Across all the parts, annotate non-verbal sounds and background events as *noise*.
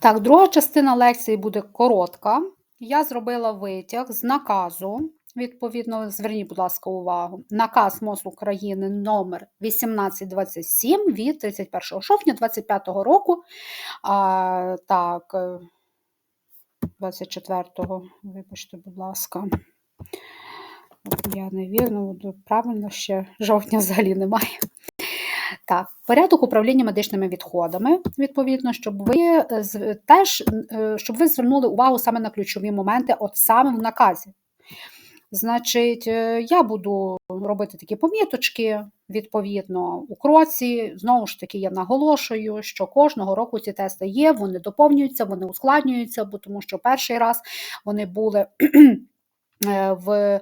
Так, друга частина лекції буде коротка. Я зробила витяг з наказу. Відповідно, зверніть, будь ласка, увагу. Наказ МОЗ України номер 1827 від 31 жовтня 2025 року. А, Так, 24-го, вибачте, будь ласка. Я не вірно, правильно ще жовтня взагалі немає. Так, порядок управління медичними відходами, відповідно, щоб ви е, теж е, щоб ви звернули увагу саме на ключові моменти, от саме в наказі. Значить, е, я буду робити такі поміточки, відповідно, у кроці. Знову ж таки, я наголошую, що кожного року ці тести є, вони доповнюються, вони ускладнюються, бо тому що перший раз вони були *clears throat* в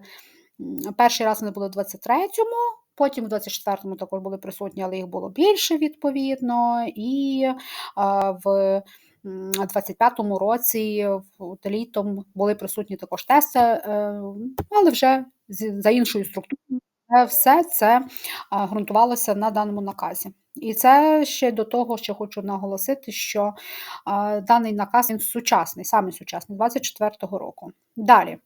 перший раз вони були в 23-му. Потім в 24-му також були присутні, але їх було більше відповідно. І в 25-му році літом були присутні також тести, е, але вже за іншою структурою. Все це ґрунтувалося на даному наказі. І це ще до того, що хочу наголосити, що даний наказ він сучасний, саме сучасний, 24-го року. Далі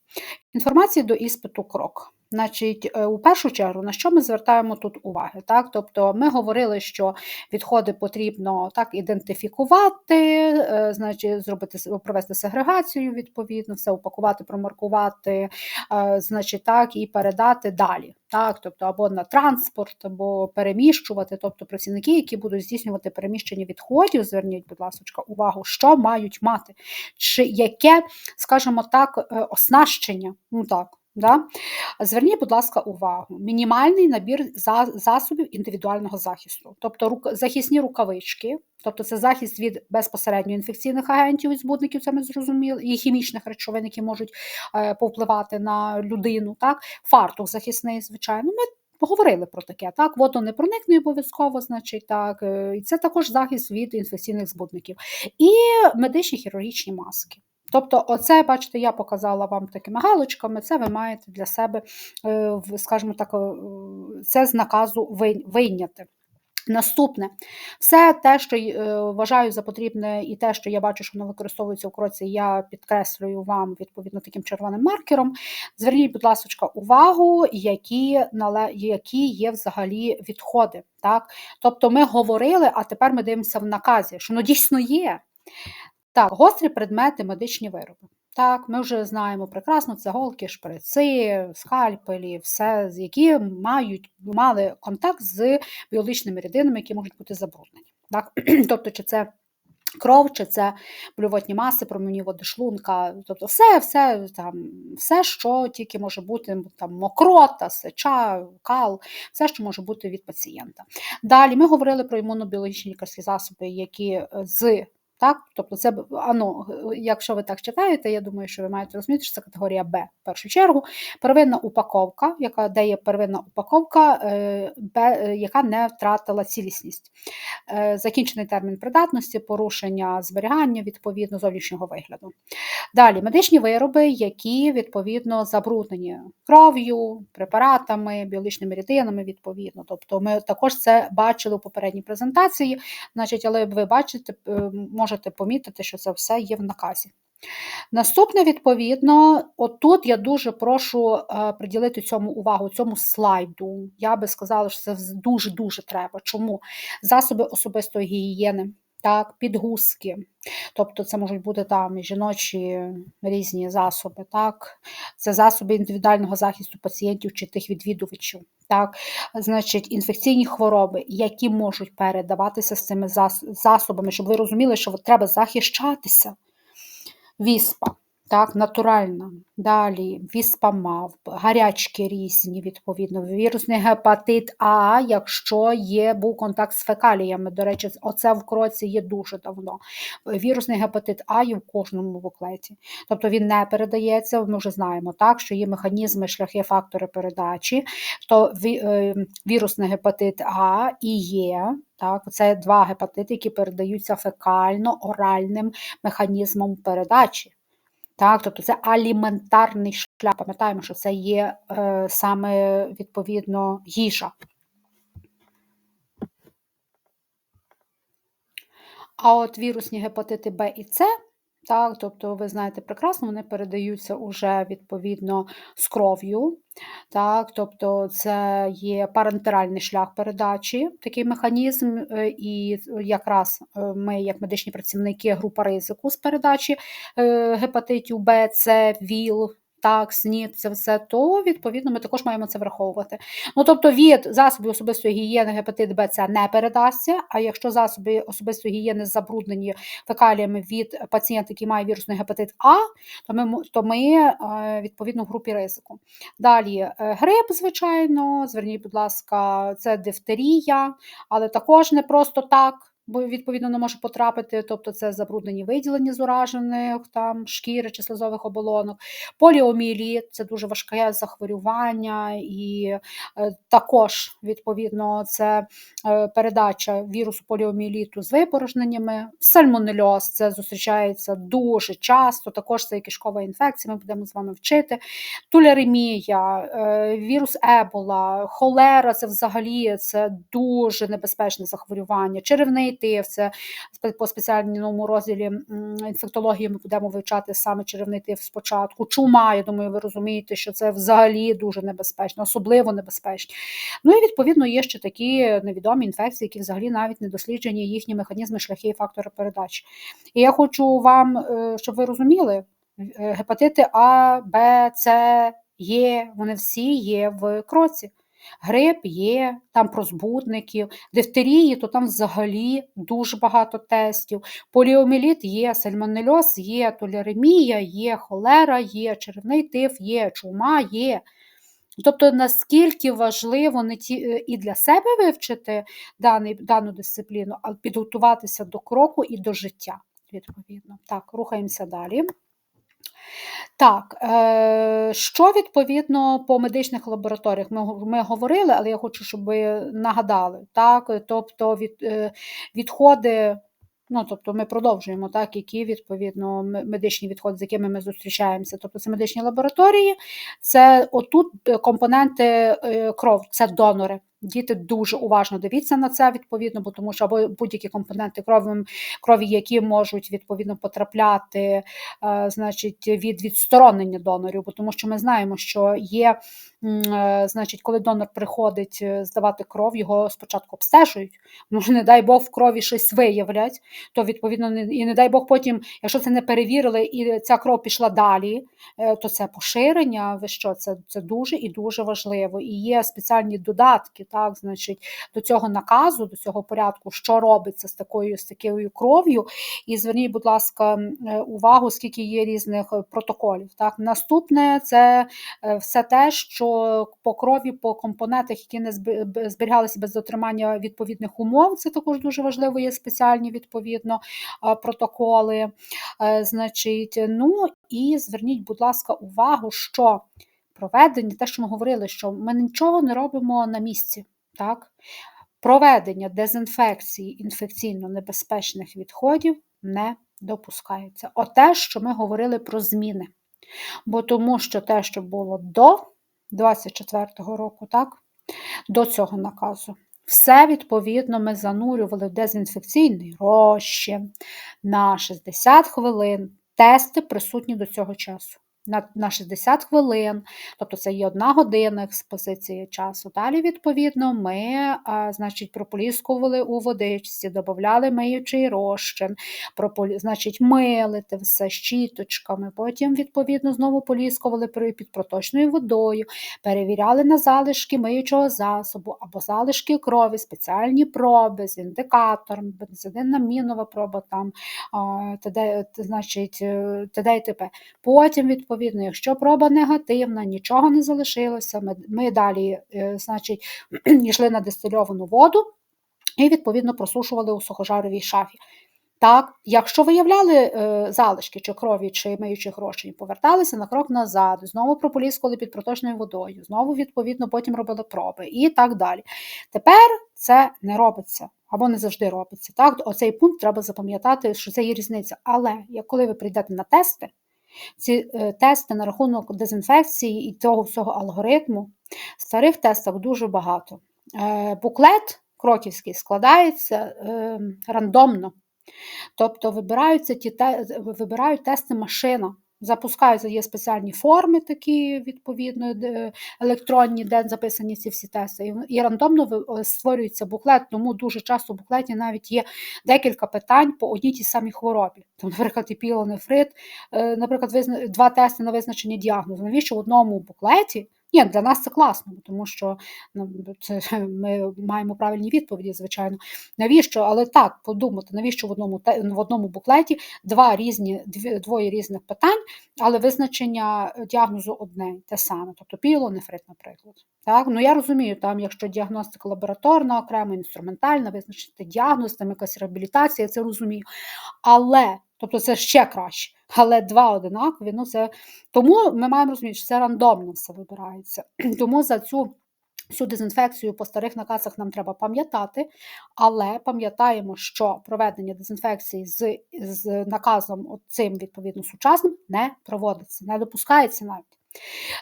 інформація до іспиту крок. Значить, е, у першу чергу, на що ми звертаємо тут уваги? Так? Тобто ми говорили, що відходи потрібно так ідентифікувати, е, значить, зробити провести сегрегацію, відповідно, все упакувати, промаркувати, е, значить, так, і передати далі. Так, тобто або на транспорт, або переміщувати, тобто працівники, які будуть здійснювати переміщення відходів, зверніть, будь ласка, увагу, що мають мати, чи яке, скажімо так, оснащення. ну так, Да? Зверніть, будь ласка, увагу: мінімальний набір засобів індивідуального захисту, тобто захисні рукавички, тобто це захист від безпосередньо інфекційних агентів і збудників, це ми зрозуміли, і хімічних речовин, які можуть е, повпливати на людину. Так? Фартух захисний, звичайно. Ми Поговорили про таке, так, водонепроникний обов'язково, значить, так, е, і це також захист від інфекційних збудників. І медичні хірургічні маски. Тобто, оце, бачите, я показала вам такими галочками, це ви маєте для себе, е, скажімо так, е, це з наказу вийняти. Наступне, все те, що е, вважаю за потрібне, і те, що я бачу, що воно використовується у кроці, я підкреслюю вам відповідно таким червоним маркером. Зверніть, будь ласка, увагу, які які є взагалі відходи. Так? Тобто ми говорили, а тепер ми дивимося в наказі, що воно дійсно є. Так, гострі предмети, медичні вироби. Так, ми вже знаємо прекрасно, це голки, шприци, скальпелі, все, які мають мали контакт з біологічними рідинами, які можуть бути забруднені. Так? *clears throat* Тобто, чи це кров, чи це блювотні маси, промені води шлунка, тобто все, все, там, все, що тільки може бути там, мокрота, сеча, кал, все, що може бути від пацієнта. Далі ми говорили про імунобіологічні лікарські засоби, які з так? Тобто, це ано, якщо ви так читаєте, я думаю, що ви маєте розуміти, що це категорія Б в першу чергу. Первинна упаковка, яка де є первинна упаковка, е, Б, яка не втратила цілісність. Е, закінчений термін придатності, порушення зберігання відповідно зовнішнього вигляду. Далі медичні вироби, які відповідно забруднені кров'ю, препаратами, біологічними рідинами, відповідно. Тобто ми також це бачили у попередній презентації, значить, але ви бачите, е, можете помітити, що це все є в наказі. Наступне, відповідно, отут я дуже прошу е, приділити цьому увагу, цьому слайду. Я би сказала, що це дуже-дуже треба. Чому? Засоби особистої гігієни, так, підгузки, тобто це можуть бути там жіночі різні засоби, так, це засоби індивідуального захисту пацієнтів чи тих відвідувачів, так, значить, інфекційні хвороби, які можуть передаватися з цими засобами, щоб ви розуміли, що треба захищатися. Віспа так, натуральна. Далі віспамав, гарячки різні, відповідно, вірусний гепатит А, якщо є, був контакт з фекаліями. До речі, оце в кроці є дуже давно. Вірусний гепатит А є в кожному буклеті. Тобто він не передається, ми вже знаємо, так, що є механізми, шляхи, фактори передачі, то е, вірусний гепатит А і є. Так, Це два гепатити, які передаються фекально-оральним механізмом передачі. Так, Тобто це аліментарний шлях. Пам'ятаємо, що це є е, саме відповідно їжа. А от вірусні гепатити Б і С, так, тобто, ви знаєте прекрасно, вони передаються уже відповідно з кров'ю. Так, Тобто це є парентеральний шлях передачі, такий механізм, е, і якраз е, ми, як медичні працівники, група ризику з передачі е, гепатитів Б, С, ВІЛ, так, СНІД, це все, то відповідно ми також маємо це враховувати. Ну тобто від засобів особистої гігієни гепатит Б це не передасться. А якщо засоби особистої гігієни забруднені фекаліями від пацієнта, який має вірусний гепатит А, то ми то ми е, відповідно в групі ризику. Далі е, грип, звичайно, зверніть, будь ласка, це дифтерія, але також не просто так бо відповідно не може потрапити, тобто це забруднені виділення з уражених там шкіри чи слизових оболонок, поліоміеліт – це дуже важке захворювання, і е, також відповідно це е, передача вірусу поліоміеліту з випорожненнями. Сальмонельоз це зустрічається дуже часто. Також це кишкова інфекція. Ми будемо з вами вчити. Туляремія, е, вірус Ебола, холера це взагалі це дуже небезпечне захворювання. Черевний тиф, це по спеціальному розділі інфектології ми будемо вивчати саме черевний тиф спочатку. Чума, я думаю, ви розумієте, що це взагалі дуже небезпечно, особливо небезпечно. Ну і відповідно є ще такі невідомі інфекції, які взагалі навіть не досліджені їхні механізми, шляхи і фактори передачі. І я хочу вам, е, щоб ви розуміли, е, гепатити А, Б, С, Є, вони всі є в кроці. Грип є, там про збудників, дифтерії, то там взагалі дуже багато тестів. Поліоміліт є, сальмонельоз є, толеремія є, холера є, черевний тиф є, чума є. Тобто, наскільки важливо не ті, е, і для себе вивчити даний, дану дисципліну, а підготуватися до кроку і до життя. Відповідно. Так, рухаємося далі. Так, е, що відповідно по медичних лабораторіях? Ми ми говорили, але я хочу, щоб ви нагадали. Так, Тобто від, е, відходи, ну тобто ми продовжуємо, так, які відповідно медичні відходи, з якими ми зустрічаємося. Тобто це медичні лабораторії, це отут компоненти кров, це донори. Діти дуже уважно дивіться на це відповідно, бо тому що або будь-які компоненти крові, крові, які можуть відповідно потрапляти, е, значить, від відсторонення донорів, бо тому що ми знаємо, що є, е, значить, коли донор приходить е, здавати кров, його спочатку обстежують. Ну, *laughs* не дай Бог в крові щось виявлять, то відповідно не і не дай Бог потім, якщо це не перевірили, і ця кров пішла далі, то це поширення. Ви що це, це дуже і дуже важливо. І є спеціальні додатки так, значить, до цього наказу, до цього порядку, що робиться з такою з такою кров'ю. І зверніть, будь ласка, е, увагу, скільки є різних е, протоколів. Так, Наступне це е, все те, що по крові, по компонентах, які не зберігалися без дотримання відповідних умов, це також дуже важливо, є спеціальні відповідно протоколи. Значить, ну і зверніть, будь ласка, увагу, що проведення, те, що ми говорили, що ми нічого не робимо на місці. Так? Проведення дезінфекції інфекційно небезпечних відходів не допускається. Оте, що ми говорили про зміни. Бо тому що те, що було до 24-го року, так, до цього наказу, все, відповідно, ми занурювали в дезінфекційний розчин на 60 хвилин. Тести присутні до цього часу на на 60 хвилин, тобто це є одна година експозиції часу. Далі, відповідно, ми а, значить, прополіскували у водичці, додавали миючий розчин, прополі, значить, милити все щіточками, потім, відповідно, знову поліскували під проточною водою, перевіряли на залишки миючого засобу або залишки крові, спеціальні проби з індикатором, бензинна мінова проба, там, а, т.д. значить, е, т.д. і т.п. Потім, відповідно, відповідно, якщо проба негативна, нічого не залишилося, ми, ми далі, е, значить, *clears throat* йшли на дистильовану воду і, відповідно, просушували у сухожаровій шафі. Так, якщо виявляли е, залишки чи крові, чи миючих грошей, поверталися на крок назад, знову прополіскували під проточною водою, знову, відповідно, потім робили проби і так далі. Тепер це не робиться або не завжди робиться. Так, Оцей пункт треба запам'ятати, що це є різниця. Але як коли ви прийдете на тести, ці е, тести на рахунок дезінфекції і цього всього алгоритму в старих тестах дуже багато. Е, буклет кроківський складається ем, рандомно. Тобто вибираються ті вибирають тести машина. Запускаються, є спеціальні форми, такі відповідно електронні, де записані ці всі тести, і, рандомно е, створюється буклет, тому дуже часто в буклеті навіть є декілька питань по одній тій самій хворобі. Там, наприклад, епілонефрит, е, наприклад, два тести на визначення діагнозу. Навіщо в одному буклеті? Ні, для нас це класно, тому що ну, це, ми маємо правильні відповіді, звичайно. Навіщо? Але так, подумати, навіщо в одному, в одному буклеті два різні, двоє різних питань, але визначення е, діагнозу одне те саме, тобто пілонефрит, наприклад. Так? Ну я розумію, там, якщо діагностика лабораторна, окремо інструментальна, визначити діагноз, там якась реабілітація, я це розумію. Але, тобто це ще краще. Але два одинакові, ну це тому ми маємо розуміти, що це рандомно все вибирається. *clears throat* Тому за цю всю дезінфекцію по старих наказах нам треба пам'ятати, але пам'ятаємо, що проведення дезінфекції з, з наказом цим відповідно сучасним не проводиться, не допускається навіть.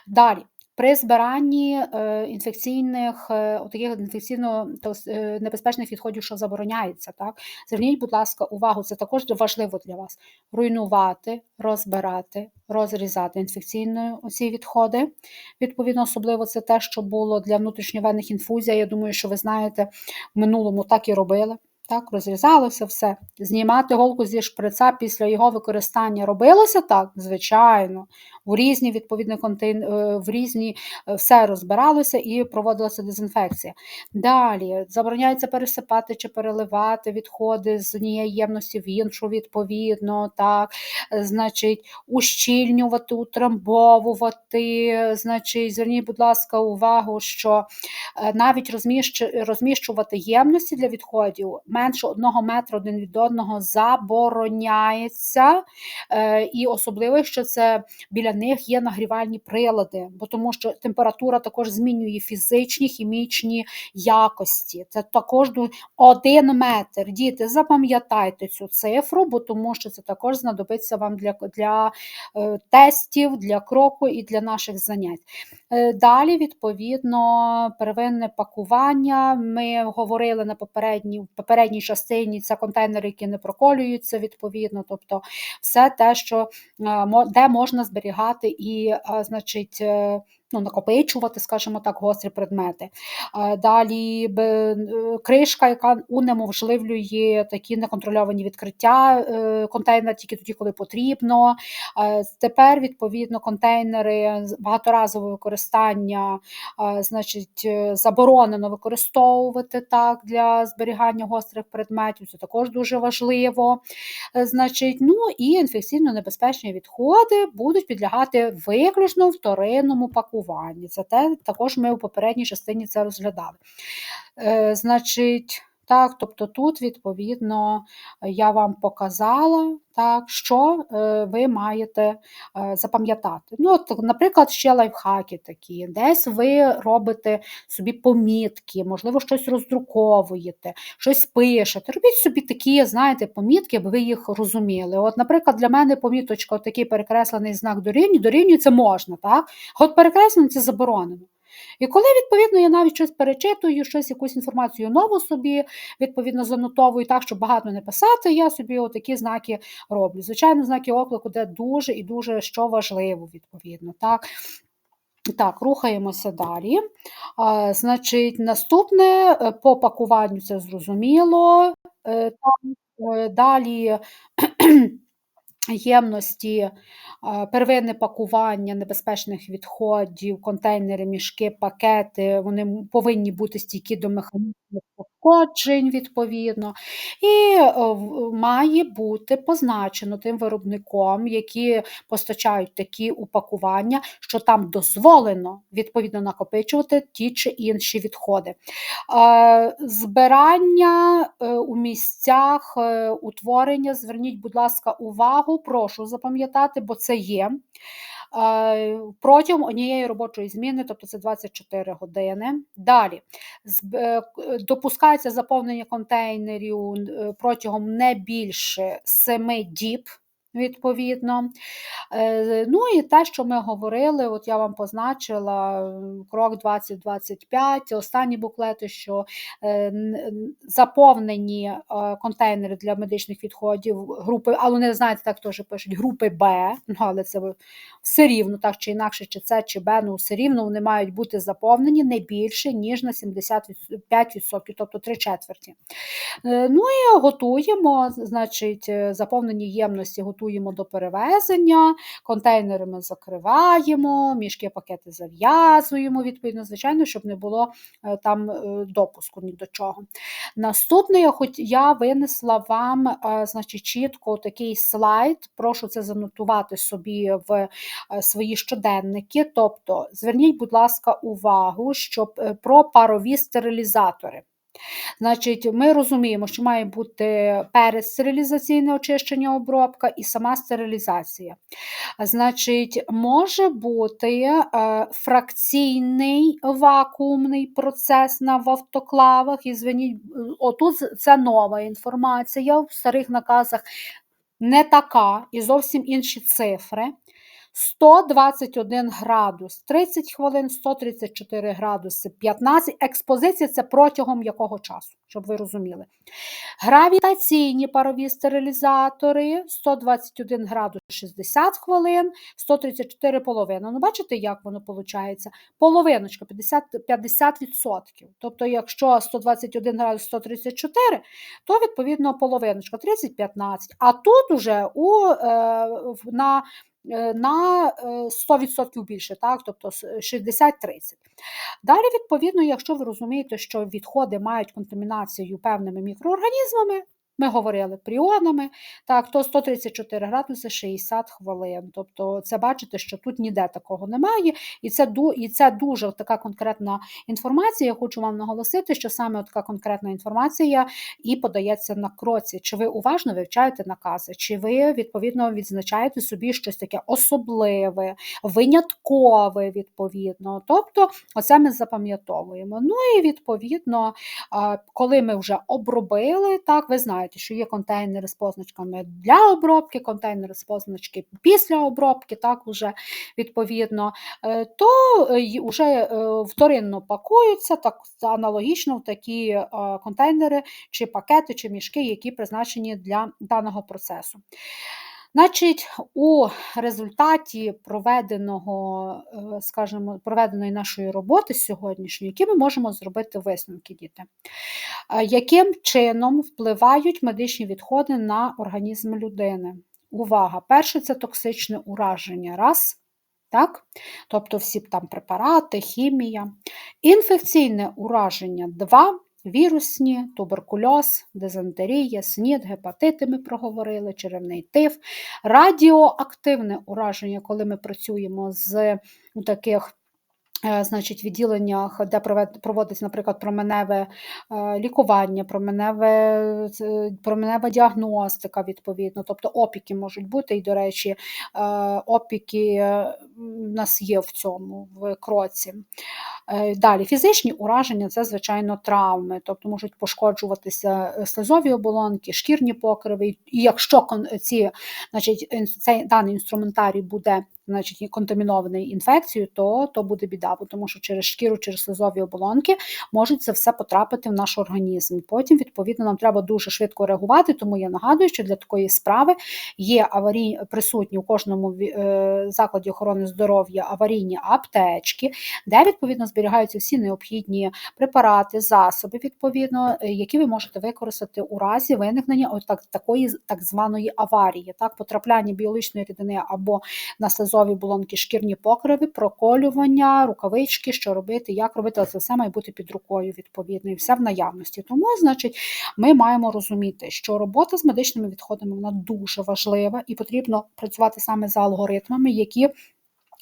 Далі. При збиранні е, інфекційних е, таких інфекційно е, небезпечних відходів, що забороняється, так зверніть, будь ласка, увагу, це також важливо для вас руйнувати, розбирати, розрізати інфекційні оці відходи. Відповідно, особливо це те, що було для внутрішньовенних інфузій. Я думаю, що ви знаєте, в минулому так і робили. Так, розрізалося все. Знімати голку зі шприца після його використання робилося так, звичайно. В різні відповідні контейн... е, в різні е, все розбиралося і проводилася дезінфекція. Далі забороняється пересипати чи переливати відходи з однієї ємності в іншу, відповідно, так, значить, ущільнювати, утрамбовувати. Значить, зверніть, будь ласка, увагу, що е, навіть розміщ- розміщувати ємності для відходів менше одного метра один від одного забороняється. Е, І особливо, якщо це біля них є нагрівальні прилади, бо тому що температура також змінює фізичні, хімічні якості. Це також один метр. Діти, запам'ятайте цю цифру, бо тому що це також знадобиться вам для, для е, тестів, для кроку і для наших занять. Е, Далі, відповідно, первинне пакування. Ми говорили на попередній, в попередній частині це контейнери, які не проколюються, відповідно, тобто все те, що е, де можна зберігати і, е, значить, е, ну, накопичувати, скажімо так, гострі предмети. Е, Далі е, кришка, яка унеможливлює такі неконтрольовані відкриття е, контейнера тільки тоді, коли потрібно. Тепер, відповідно, контейнери багаторазового використання, значить, заборонено використовувати так для зберігання гострих предметів. Це також дуже важливо. Значить, ну і інфекційно небезпечні відходи будуть підлягати виключно вторинному пакуванню. Це те, також ми у попередній частині це розглядали. Е, Значить, так, тобто тут, відповідно, я вам показала, так, що е, ви маєте е, запам'ятати. Ну, от, наприклад, ще лайфхаки такі. Десь ви робите собі помітки, можливо, щось роздруковуєте, щось пишете. Робіть собі такі, знаєте, помітки, аби ви їх розуміли. От, наприклад, для мене поміточка, такий перекреслений знак дорівнює, дорівнює це можна, так? От перекреслений це заборонено. І коли, відповідно, я навіть щось перечитую, щось, якусь інформацію нову собі, відповідно, занотовую так, щоб багато не писати, я собі отакі знаки роблю. Звичайно, знаки оклику, де дуже і дуже що важливо, відповідно. Так, так рухаємося далі. А, значить, наступне е, по пакуванню це зрозуміло. Е, Там е, далі ємності, а, первинне пакування небезпечних відходів, контейнери, мішки, пакети, вони повинні бути стійкі до механізмів пошкоджень, відповідно. І е, має бути позначено тим виробником, які постачають такі упакування, що там дозволено відповідно накопичувати ті чи інші відходи. Е, Збирання е, у місцях е, утворення, зверніть, будь ласка, увагу, прошу запам'ятати, бо це є. Е, Протягом однієї робочої зміни, тобто це 24 години. Далі е, допускається заповнення контейнерів е, протягом не більше 7 діб. Відповідно. Е, ну і те, що ми говорили, от я вам позначила крок 2025, останні буклети, що е, заповнені е, контейнери для медичних відходів групи, але вони знаєте, так теж пишуть групи Б, ну але це все рівно, так чи інакше, чи це, чи Б, ну все рівно вони мають бути заповнені не більше, ніж на 75%, тобто три четверті. Ну і готуємо, значить, заповнені ємності готуємо до перевезення, контейнери ми закриваємо, мішки пакети зав'язуємо, відповідно, звичайно, щоб не було е, там е, допуску ні до чого. Наступне, я хоч я винесла вам е, значить, чітко такий слайд, прошу це занотувати собі в свої щоденники. Тобто, зверніть, будь ласка, увагу, що про парові стерилізатори. Значить, Ми розуміємо, що має бути перестерилізаційне очищення обробка і сама стерилізація. Значить, Може бути е, фракційний вакуумний процес на в автоклавах. І звеніть, отут це нова інформація в старих наказах не така і зовсім інші цифри. 121 градус 30 хвилин, 134 градуси 15. Експозиція це протягом якого часу, щоб ви розуміли. Гравітаційні парові стерилізатори 121 градус 60 хвилин, 134 половина. Ну, бачите, як воно виходить? Половиночка 50%. 50%. Тобто, якщо 121 градус 134, то відповідно половиночка 30-15. А тут уже у, е, на Е, на 100% е, більше, так, тобто 60-30. Далі, відповідно, якщо ви розумієте, що відходи мають контамінацію певними мікроорганізмами, ми говорили пріонами, так, то 134 градуси 60 хвилин. Тобто, це бачите, що тут ніде такого немає, і це і це дуже така конкретна інформація. Я хочу вам наголосити, що саме така конкретна інформація і подається на кроці. Чи ви уважно вивчаєте накази, чи ви відповідно відзначаєте собі щось таке особливе, виняткове, відповідно. Тобто, оце ми запам'ятовуємо. Ну і відповідно, коли ми вже обробили, так, ви знаєте знаєте, що є контейнери з позначками для обробки, контейнери з позначки після обробки, так уже відповідно, е, то вже е, вторинно пакуються так аналогічно в такі е, контейнери, чи пакети, чи мішки, які призначені для даного процесу. Значить, у результаті проведеного, е, скажімо, проведеної нашої роботи сьогоднішньої, які ми можемо зробити висновки, діти, е, яким чином впливають медичні відходи на організм людини? Увага! Перше це токсичне ураження. Раз. Так? Тобто всі там препарати, хімія. Інфекційне ураження 2. Вірусні, туберкульоз, дизентерія, снід, гепатити ми проговорили, черевний тиф, радіоактивне ураження, коли ми працюємо з таких Е, значить, відділеннях, де проводиться, наприклад, променеве е, лікування, променеве, променева діагностика, відповідно, тобто опіки можуть бути, і, до речі, е, опіки в нас є в цьому в кроці. Далі, фізичні ураження це, звичайно, травми, тобто можуть пошкоджуватися слизові оболонки, шкірні покриви. І якщо ці, значить, цей даний інструментарій буде значить, контамінований інфекцією, то то буде біда, тому що через шкіру, через слизові оболонки можуть це все потрапити в наш організм. Потім, відповідно, нам треба дуже швидко реагувати, тому я нагадую, що для такої справи є аварій, присутні у кожному е, закладі охорони здоров'я аварійні аптечки, де відповідно зберігаються всі необхідні препарати, засоби, відповідно, е, які ви можете використати у разі виникнення так, такої так званої аварії, так, потрапляння біологічної рідини або на слизові слизові болонки, шкірні покриви, проколювання, рукавички, що робити, як робити, це все має бути під рукою, відповідно, і все в наявності. Тому, значить, ми маємо розуміти, що робота з медичними відходами вона дуже важлива і потрібно працювати саме за алгоритмами, які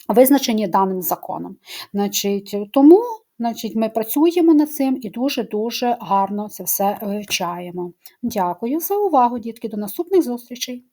визначені даним законом. Значить, Тому. Значить, Ми працюємо над цим і дуже-дуже гарно це все вивчаємо. Дякую за увагу, дітки. До наступних зустрічей!